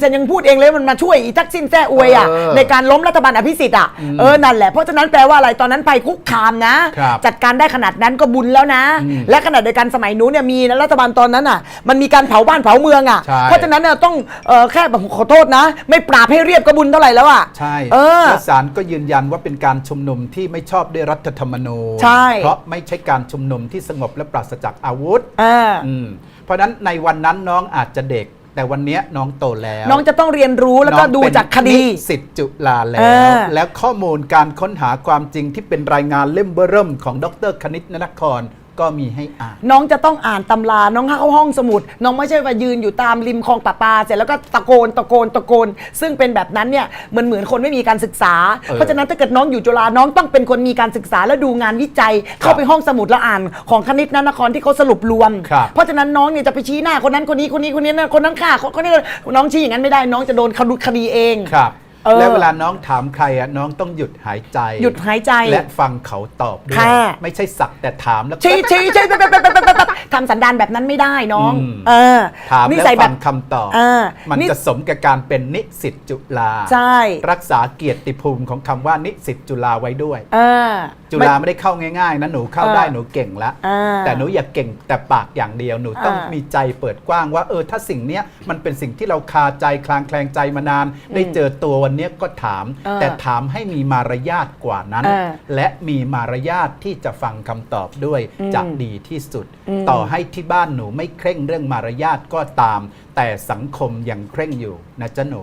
เซนยังพูดเองเลยมันมาช่วยอีทักษิณแซ่อวยอะเออในการล้มรัฐบาลอภิสิทธิ์อะเออนั่นแหละเพราะฉะนั้นแปลว่าอะไรตอนนั้นภัยคุกคามนะ ครับจัดการได้ขนาดนั้นก็บุญแล้วนะและขณะเดียวกันสมัยนู้นเนี่ยมีนะรัฐบาลตอนนั้นอะ มันมีการเผาบ้านเผาเมืองอะ ใช่ เพราะฉะนั้นเนี่ยต้องเออแค่แบบขอโทษนะ ไม่ปราบให้เรียบก็บุญเท่าไหร่แล้วอะใช่เออ และศาลก็ยืนยันว่าเป็นการชุมนุมที่ไม่ชอบด้วยรัฐธรรมนูญใช่ เพราะไม่ใช่การชุมนุมที่สงบและปราศจากอาวุธอ่าอืมเพราะฉะนั้นในวันนั้นน้องอาจจะเด็ก แต่วันเนี้ยน้องโตแล้วน้องจะต้องเรียนรู้แล้วก็น้องดูเป็นจากคดีนิสิตจุฬาแล้เอว อ แล้วข้อมูลการค้นหาความจริงที่เป็นรายงานเล่มเบอร์เริ่มของดรคณิตนนคร ก็มีให้อ่าน น้องจะต้องอ่านตำรา น้องเข้าห้องสมุด น้องไม่ใช่ว่ายืนอยู่ตามริมคลองประปา เสร็จแล้วก็ตะโกนตะโกนตะโกน ซึ่งเป็นแบบนั้นเนี่ยเหมือนเหมือนคนไม่มีการศึกษา เพราะฉะนั้นถ้าเกิดน้องอยู่จุฬาน้องต้องเป็นคนมีการศึกษาแล้วดูงานวิจัย เข้าไปห้องสมุดแล้วอ่านของคณิตนนครที่เขาสรุปรวม ครับ เพราะฉะนั้นน้องเนี่ยจะไปชี้หน้าคนนั้นคนนี้คนนี้คนนี้นะคนนั้นฆ่าคนคนนี้น้องชี้อย่างนั้นไม่ได้ น้องจะโดนคดีเอง ครับ เออ และเวลาน้องถามใครอะน้องต้องหยุดหายใจ หยุดหายใจ และฟังเขาตอบด้วยค่ะไม่ใช่สักแต่ถามแล้ว ชี้ชี้ชี้ไปไปไปไปไปไปไปทำสันดานแบบนั้นไม่ได้น้อง อืม เออถามนิแล้วสัยแบฟับ งคำตอบ เออมันนี่จะสมกับการเป็นนิสิตจุฬาใช่รักษาเกียรติภูมิของคำว่านิสิตจุฬาไว้ด้วย เออ จุฬาไม่ได้เข้าง่ายๆนะหนูเข้าเออได้หนูเก่งแล้วอ่าแต่หนูอย่าเก่งแต่ปากอย่างเดียวหนูต้องอ่ามีมีใจเปิดกว้างว่าเออถ้าสิ่งเนี้ยมันเป็นสิ่งที่เราคาใจคลางแคลงใจมานาน ได้เจอตัววันเนี้ยก็ถาม เออแต่ถามให้มีมารยาทกว่านั้น เออและมีมารยาทที่จะฟังคำตอบด้วยอืมจะดีที่สุด อืม ต่อให้ที่บ้านหนูไม่เคร่งเรื่องมารยาทก็ตาม แต่สังคมยังเคร่งอยู่นะจ๊ะหนู